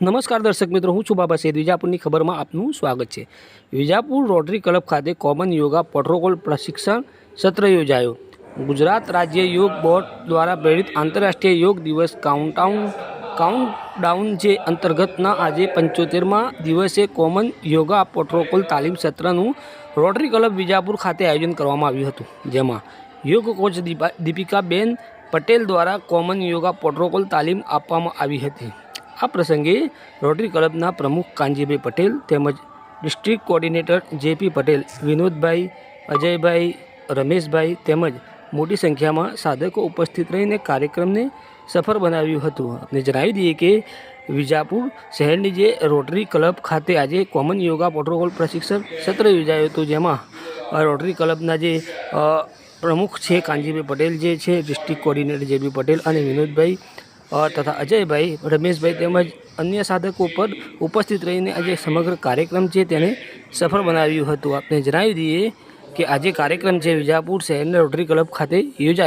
નમસ્કાર દર્શક મિત્રો, હું છું બાબા સૈદ વિજાપુરની ખબરમાં આપનું સ્વાગત છે. વિજાપુર રોટરી ક્લબ ખાતે કોમન યોગા પ્રોટોકોલ પ્રશિક્ષણ સત્ર યોજાયો. ગુજરાત રાજ્ય યોગ બોર્ડ દ્વારા પ્રેરિત આંતરરાષ્ટ્રીય યોગ દિવસ કાઉન્ટાઉન કાઉન્ટડાઉન જે અંતર્ગતના આજે પંચોતેરમાં દિવસે કોમન યોગા પ્રોટોકોલ તાલીમ સત્રનું રોટરી ક્લબ વિજાપુર ખાતે આયોજન કરવામાં આવ્યું હતું. જેમાં યોગ કોચ દીપા, દીપિકાબેન પટેલ દ્વારા કોમન યોગા પ્રોટોકોલ તાલીમ આપવામાં આવી હતી. આ પ્રસંગે રોટરી ક્લબના પ્રમુખ કાનજીભાઈ પટેલ તેમજ district coordinator J P Patel, Vinodbhai, Ajaybhai, Rameshbhai તેમજ મોટી સંખ્યામાં સાધકો ઉપસ્થિત રહીને કાર્યક્રમને સફળ બનાવ્યું હતું આપણે જણાવી દઈએ કે વિજાપુર શહેરની જે રોટરી ક્લબ ખાતે આજે કોમન યોગા પ્રોટોકોલ પ્રશિક્ષણ સત્ર યોજાયું હતું, જેમાં રોટરી ક્લબના જે પ્રમુખ છે કાનજીભાઈ પટેલ જે છે, ડિસ્ટ્રિક્ટ કોર્ડિનેટર જેબી પટેલ અને વિનોદભાઈ તથા અજયભાઈ, રમેશભાઈ તેમજ અન્ય સાધકો પર ઉપસ્થિત રહીને આજે સમગ્ર કાર્યક્રમ છે તેને સફળ બનાવ્યું હતું. આપણે જણાવી દઈએ કે આજે કાર્યક્રમ છે વિજાપુર શહેરના રોટરી ક્લબ ખાતે યોજાય